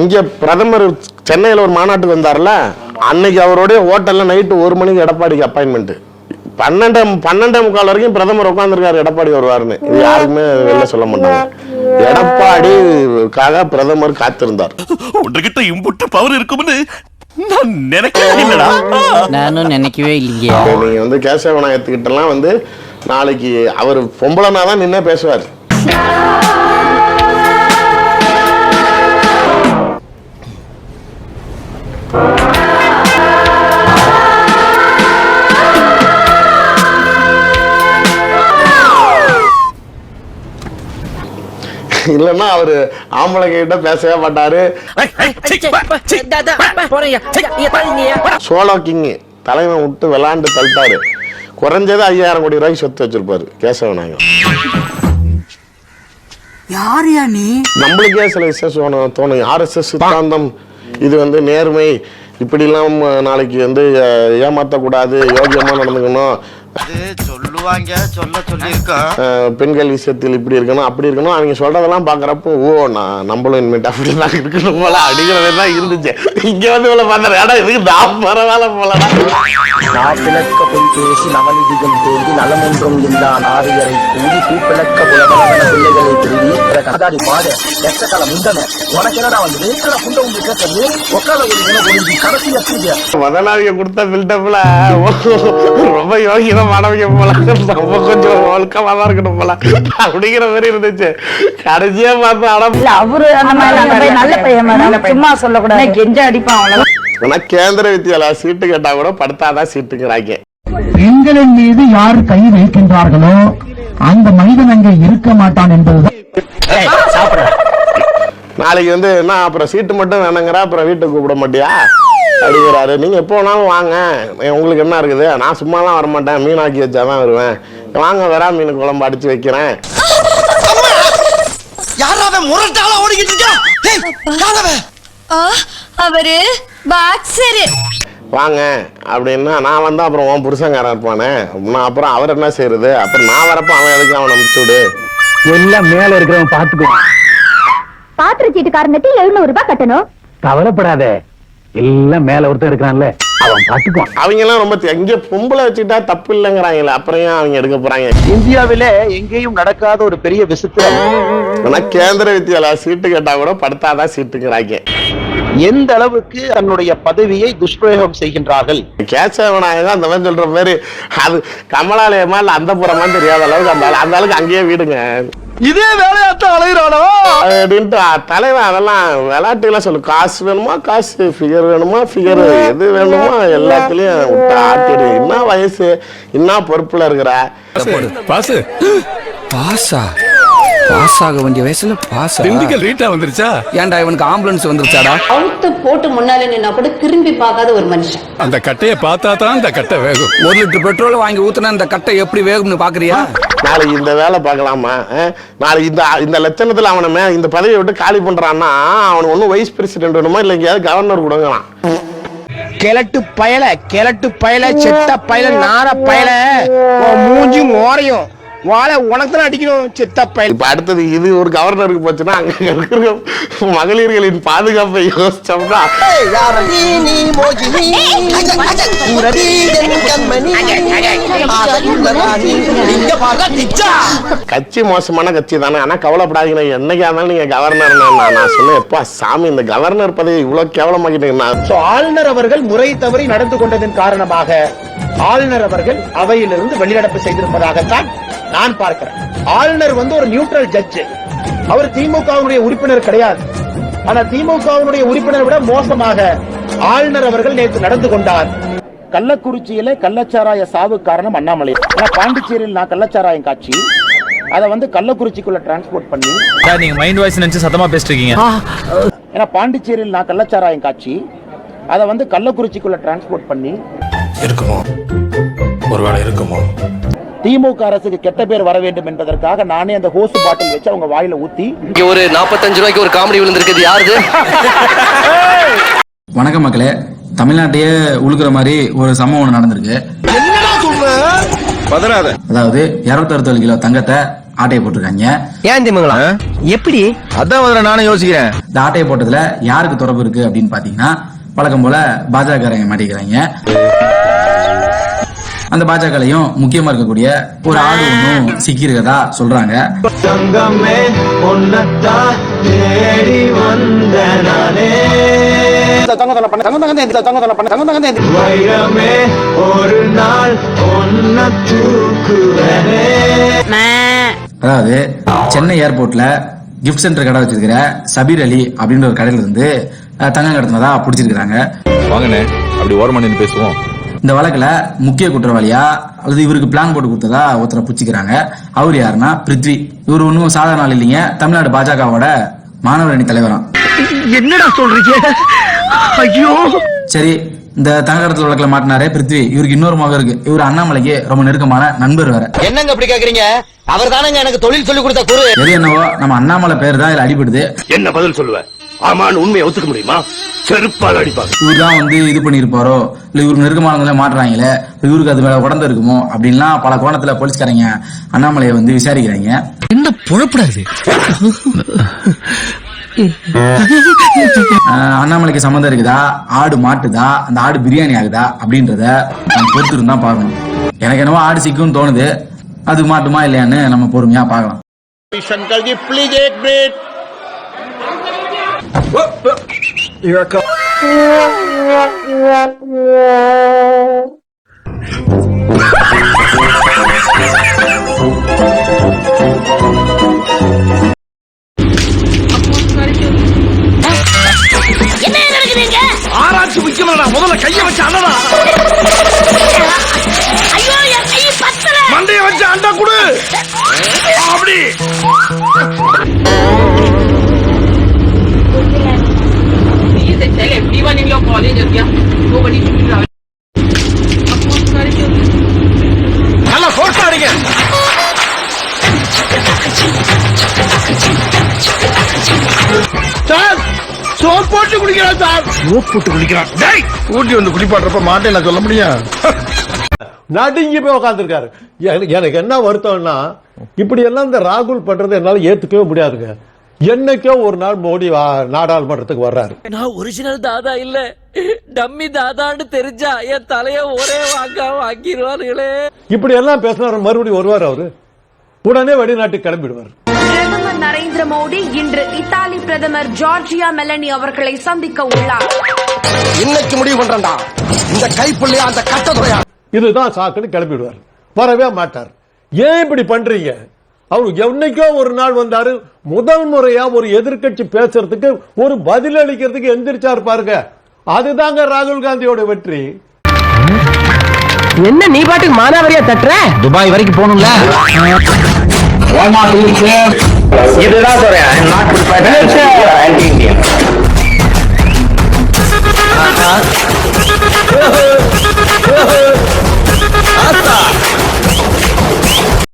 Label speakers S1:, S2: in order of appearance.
S1: இங்க பிரதமர் சென்னையில ஒரு மாநாட்டுக்கு வந்தார்ல அன்னைக்கு அவருடைய ஹோட்டல்ல நைட்டு ஒரு மணிக்கு எடப்பாடிக்கு அப்பாயின்மெண்ட் பன்னெண்டே பன்னெண்டே முக்கால் வரைக்கும் பிரதமர் உட்காந்துருக்காரு எடப்பாடி வருவாருன்னு. இது யாருக்குமே வெளில சொல்ல மாட்டாங்க. எடப்பாடிக்காக பிரதமர் காத்திருந்தார்.
S2: உன்கிட்ட இம்புட்டு பவர் இருக்கும்னு
S3: நானும் நினைக்கவே
S1: நீங்க வந்து கேசவ வந்து நாளைக்கு அவர் பொம்பளைனா தான் நின்னே பேசுவார். இல்லைன்னா அவரு ஆம்பளை கிட்ட பேசவே மாட்டாரு. சோலோ கிங் தலைவன் விட்டு விளாண்டு தள்ளிட்டாரு. குறைஞ்சது ஐயாயிரம் கோடி ரூபாய்க்கு சொத்து வச்சிருப்பாரு கேசவ விநாயகம்
S4: யாரியா நீ?
S1: நம்மளுக்கே சில விஷயம் தோணும் ஆர்எஸ்எஸ் சித்தாந்தம் இது வந்து நேர்மை. இப்படிலாம் நாளைக்கு வந்து ஏமாத்தக்கூடாது யோகியமா நடந்துக்கணும்.
S5: சொல்லுவாங்க சொல்ல சொல்லியிருக்கோம்
S1: பெண்கள் விஷயத்தில் இப்படி இருக்கணும் அப்படி இருக்கணும். அவங்க சொல்றதெல்லாம் பாக்குறப்போ ஓ நான் நம்மளும் இனிமேட்டு அப்படி தான் இருக்கணும் போல அப்படிங்கிற மாதிரி தான் இருந்துச்சு. இங்க வந்து இவ்வளவு பார்த்தேன் இடம் இதுக்கு நான் பரவாயில்ல போலடா.
S6: நாப்பிளக்க பொய் பேசி நவநிதிகள் தேடி நலமொன்றும் இல்லா நாரியரை கூடி பூப்பிளக்க புலபலவன பிள்ளைகளை திருடி கதாடி பாட. எச்சக்கால முண்டன உனக்கு என்னடா வந்து வேக்கல புண்ட உங்க கேட்டது? ஒக்கால ஒரு தினம் ஒளிஞ்சி கடைசி எத்திரிக்க
S1: முதலாளிய கொடுத்த பில்டப்ல ரொம்ப யோகிதமானவங்க போல. நம்ம கொஞ்சம் ஒழுக்கமா தான் இருக்கணும் போல. அப்படிங்கிற மாதிரி இருந்துச்சு. கடைசியா பார்த்தா அட
S7: இல்ல அவரு அந்த மாதிரி நல்ல பையன் சும்மா சொல்லக்கூடாது. கெஞ்ச அடிப்பான் அவ்வளவு
S1: ஆனா கேந்திர வித்தியாலயா சீட்டு கேட்டா கூட படுத்தாதான் சீட்டுங்கிறாங்க.
S8: பெண்களின் மீது யார் கை வைக்கின்றார்களோ அந்த மனிதன் அங்கே இருக்க மாட்டான் என்பதுதான்.
S1: நாளைக்கு வந்து என்ன அப்புறம் சீட்டு மட்டும் வேணுங்கிற அப்புறம் வீட்டுக்கு கூப்பிட மாட்டியா? அப்படிங்கிறாரு நீங்க எப்போ வேணாலும் வாங்க. உங்களுக்கு என்ன இருக்குது? நான் சும்மாலாம் வர மாட்டேன் மீன் ஆக்கி வச்சாதான் வருவேன். வாங்க வரா மீன் குழம்பு அடிச்சு வைக்கிறேன்.
S5: யாராவது முரட்டால ஓடிக்கிட்டு இருக்கா
S9: அவரு பாக்ஸரு
S1: வாங்க. அப்படின்னா நான் வந்தா அப்புறம் உன் புருஷங்காரன் இருப்பானே. நான் அப்புறம் அவர் என்ன செய்யறது அப்புறம் நான் வரப்ப அவன் எதுக்கு அவனை அனுப்பிச்சு விடு?
S8: எல்லாம் மேல இருக்கிறவன் பாத்துக்குவான்
S7: பாத்திர சீட்டுக்காரங்கிட்ட எழுநூறு ரூபாய் கட்டணும்.
S8: கவலைப்படாத. எல்லாம் மேல ஒருத்தன் இருக்கிறான்ல அவன் பாத்துக்குவான்.
S1: அவங்க எல்லாம் ரொம்ப எங்க பொம்பளை வச்சுக்கிட்டா தப்பு இல்லைங்கிறாங்களே அப்புறம் ஏன் அவங்க எடுக்க போறாங்க?
S6: இந்தியாவிலே எங்கேயும் நடக்காத ஒரு பெரிய விசித்திரம்.
S1: ஆனா கேந்திர வித்தியாலயா சீட்டு கேட்டா கூட படுத்தாதான் சீட்டுங்கிறாங்க.
S6: எந்த அளவுக்கு தன்னுடைய பதவியை துஷ்பிரயோகம் செய்கின்றார்கள்?
S1: கேசவநாயகம் அந்த மாதிரி சொல்ற மாதிரி அது கமலாலயமா இல்ல அந்த புறமான்னு தெரியாத அளவுக்கு அந்த அந்த அளவுக்கு அங்கேயே வீடுங்க.
S5: இதே வேலையாத்தான் அலைகிறானோ
S1: அப்படின்ட்டு தலைவன் அதெல்லாம் விளையாட்டுலாம் சொல்லு. காசு வேணுமா? காசு. ஃபிகர் வேணுமா? ஃபிகர் எது வேணுமோ எல்லாத்துலயும் விட்டு ஆட்டிடு என்ன வயசு? என்ன பொறுப்புல இருக்கிற?
S2: பாசு.
S4: பாஸா பாஸ் ஆக வேண்டிய வயசுல பாஸா
S2: திண்டுக்கல் ரீட்டா வந்துருச்சா?
S4: ஏன்டா இவனுக்கு ஆம்புலன்ஸ் வந்துருச்சாடா?
S9: அவுத்து போட்டு முன்னால நின்னா கூட திரும்பி பார்க்காத ஒரு மனுஷன்.
S2: அந்த கட்டைய பார்த்தா தான் அந்த கட்டை வேகும்.
S4: ஒரு லிட்டர் பெட்ரோல் வாங்கி ஊத்துனா இந்த கட்டை எப்படி வேகும்னு பாக்குறியா?
S1: நாளைக்கு இந்த வேலை பார்க்கலாமா நாளைக்கு இந்த இந்த லட்சணத்துல அவனமே இந்த பதவியை விட்டு காலி பண்றான்னா அவனுக்கு ஒன்றும் வைஸ் பிரசிடென்ட் வேணுமா இல்லை எங்கேயாவது கவர்னர் கொடுங்களாம்
S6: கிழட்டு பயல கிழட்டு பயல செத்த பயல நார பயல மூஞ்சும் மோரையும் வாழை உனக்கு தான் அடிக்கணும் செத்த பயல்
S1: இப்ப அடுத்தது இது ஒரு கவர்னருக்கு போச்சுன்னா அங்க இருக்கிற மகளிர்களின் பாதுகாப்பை யோசிச்சோம்னா. கட்சி மோசமான கட்சி தானே. ஆனா கவலைப்படாதீங்க. என்னைக்கா இருந்தாலும் நீங்க கவர்னர் நான் நான் சொன்னேன். எப்பா சாமி இந்த கவர்னர் பதவி இவ்வளவு கேவலமாக்கிட்டீங்க. நான்
S6: So, ஆளுநர் அவர்கள் முறை தவறி நடந்து கொண்டதன் காரணமாக ஆளுநர் அவர்கள் அவையிலிருந்து வெளிநடப்பு செய்திருப்பதாகத்தான் நான் பார்க்கிறேன். ஆளுநர் வந்து ஒரு நியூட்ரல் ஜட்ஜ் அவர் திமுகவினுடைய உறுப்பினர் கிடையாது. ஆனா திமுகவினுடைய உறுப்பினர் விட மோசமாக ஆளுநர் அவர்கள் நேற்று நடந்து கொண்டார். கள்ளக்குறிச்சியில கள்ளச்சாராய சாவு காரணம் அண்ணாமலை. ஆனா பாண்டிச்சேரியில் நான் கள்ளச்சாராயம் காட்சி. அதை வந்து கள்ளக்குறிச்சிக்குள்ள டிரான்ஸ்போர்ட் பண்ணி.
S10: நீங்க மைண்ட் வாய்ஸ் நினைச்சு சத்தமா பேசிட்டு இருக்கீங்க
S6: ஏன்னா பாண்டிச்சேரியில் நான் கள்ளச்சாராயம் காட்சி. அதை வந்து கள்ளக்குறிச்சிக்குள்ள டிரான்ஸ்போர்ட் பண்ணி.
S2: இருக்குமோ? ஒருவேளை இருக்குமோ?
S6: திமுக அரசுக்கு கெட்ட பேர் வர வேண்டும் என்பதற்காக நானே அந்த ஹோஸ் பாட்டில் வச்சு அவங்க வாயில ஊத்தி
S10: இங்க ஒரு நாற்பத்தஞ்சு ரூபாய்க்கு ஒரு காமெடி விழுந்திருக்குது. யாருது?
S8: வணக்கம் மக்களே. தமிழ்நாட்டையே உழுக்கிற மாதிரி ஒரு சம்பவம் ஒண்ணு நடந்திருக்கு. அதாவது இருபத்தறுபது கிலோ தங்கத்தை
S4: ஆட்டையை போட்டிருக்காங்க.
S5: ஏன் திமுங்களா? எப்படி?
S10: அதான் முதல்ல நானும் யோசிக்கிறேன்.
S4: இந்த ஆட்டையை போட்டதுல யாருக்கு தொடர்பு இருக்கு அப்படின்னு பாத்தீங்கன்னா வழக்கம் போல பாஜக மாட்டிக்கிறாங்க. அந்த பாஜகலையும் முக்கியமா இருக்கக்கூடிய ஒரு ஆடு ஒன்றும் சிக்கியிருக்கதா சொல்றாங்க. அதாவது சென்னை ஏர்போர்ட்ல கிஃப்ட் சென்டர் கடை வச்சிருக்கிற சபீர் அலி அப்படின்ற ஒரு கடையில இருந்து தங்கம் கடத்தினதா பிடிச்சிருக்காங்க
S10: வாங்கண்ணே அப்படி ஓரமா நின்று பேசுவோம்.
S4: இந்த வழக்குல முக்கிய குற்றவாளியா அல்லது இவருக்கு பிளான் போட்டு கொடுத்ததா ஒருத்தரை பிடிச்சிக்கிறாங்க அவர் யாருன்னா பிருத்வி. இவர் ஒன்றும் சாதாரண ஆள் இல்லைங்க. தமிழ்நாடு பாஜகவோட மாணவர் அணி தலைவராம்.
S5: என்னடா சொல்றீங்க? ஐயோ!
S4: சரி இந்த தங்கக்கடத்தல் வழக்குல மாட்டினாரே பிருத்வி. இவருக்கு இன்னொரு மகன் இருக்கு. இவர் அண்ணாமலைக்கு ரொம்ப நெருக்கமான நண்பர் வேற.
S5: என்னங்க அப்படி கேக்குறீங்க? அவர் தானங்க எனக்கு தொழில் சொல்லி கொடுத்த குரு.
S4: எது என்னவோ நம்ம அண்ணாமலை பேர் தான் இதுல அடிபடுது.
S2: என்ன பதில் சொல்லுவ? ஆமான்னு உண்மையை ஒத்துக்க முடியுமா செருப்பால் அடிப்பாங்க
S4: இவர் தான் வந்து இது பண்ணியிருப்பாரோ இல்ல இவருக்கு நெருக்கமானவங்களே மாட்டுறாங்களே இல்ல இவருக்கு அது மேல உடந்து இருக்குமோ அப்படின்லாம் பல கோணத்துல போலீஸ்காரங்க அண்ணாமலையை வந்து விசாரிக்கிறாங்க
S5: என்ன புழப்படாது
S4: ஆஹ் அண்ணாமலைக்கு சம்மந்தம் இருக்குதா ஆடு மாட்டுதா அந்த ஆடு பிரியாணி ஆகுதா அப்படின்றத நம்ம பொறுத்து இருந்தா பார்க்கணும் எனக்கு என்னவோ ஆடு சிக்கும்னு தோணுது அது மாட்டுமா இல்லையான்னு நம்ம பொறுமையா பார்க்கலாம்
S1: शंकर जी प्लीज एक मिनट
S2: ஆராய்ச்சி முக்கியமாடா. முதல்ல கைய வச்சு அண்ணனா. போட்டு குடிக்கிறான் சார். போட்டு குடிக்கிறான் டேய் ஊட்டி வந்து குளிப்பாடுறப்ப மாட்டேன் நான் சொல்ல முடியும்.
S11: நடுங்கி போய் உட்காந்துருக்காரு எனக்கு என்ன வருத்தம்னா இப்படி எல்லாம் இந்த ராகுல் பண்றது என்னால ஏத்துக்கவே முடியாதுங்க. என்னைக்கோ ஒரு நாள் மோடி நாடாளுமன்றத்துக்கு வர்றாரு.
S3: நான் ஒரிஜினல் தாதா இல்ல. டம்மி தாதான்னு தெரிஞ்சா என் தலைய ஒரே வாங்க வாங்கிடுவாருங்களே
S11: இப்படி எல்லாம் பேசினார் மறுபடியும் வருவார் அவரு. உடனே வெளிநாட்டுக்கு கிளம்பிடுவார்.
S9: பிரதமர் நரேந்திர மோடி இன்று இத்தாலி பிரதமர் ஜார்ஜியா மெலனி அவர்களை சந்திக்க உள்ளார்.
S5: இன்னைக்கு முடிவு பண்றேன்டா. இந்த கைப்புள்ளையா அந்த கட்டத்துறையா
S11: இதுதான் சாக்குன்னு கிளம்பிடுவார் வரவே மாட்டார். ஏன் இப்படி பண்றீங்க? அவர் என்னைக்கோ ஒரு நாள் வந்தாரு. முதல் முறையா ஒரு எதிர்க்கட்சி பேசுறதுக்கு ஒரு பதில் அளிக்கிறதுக்கு எந்திரிச்சாரு பாருங்க அதுதாங்க ராகுல் காந்தியோட வெற்றி.
S5: என்ன நீ பாட்டுக்கு மானாவரியா தட்டுற?
S4: துபாய் வரைக்கும் போகணும்ல?
S1: இதுதான் சொல்றேன் நாட் ஆன்டி இந்தியன்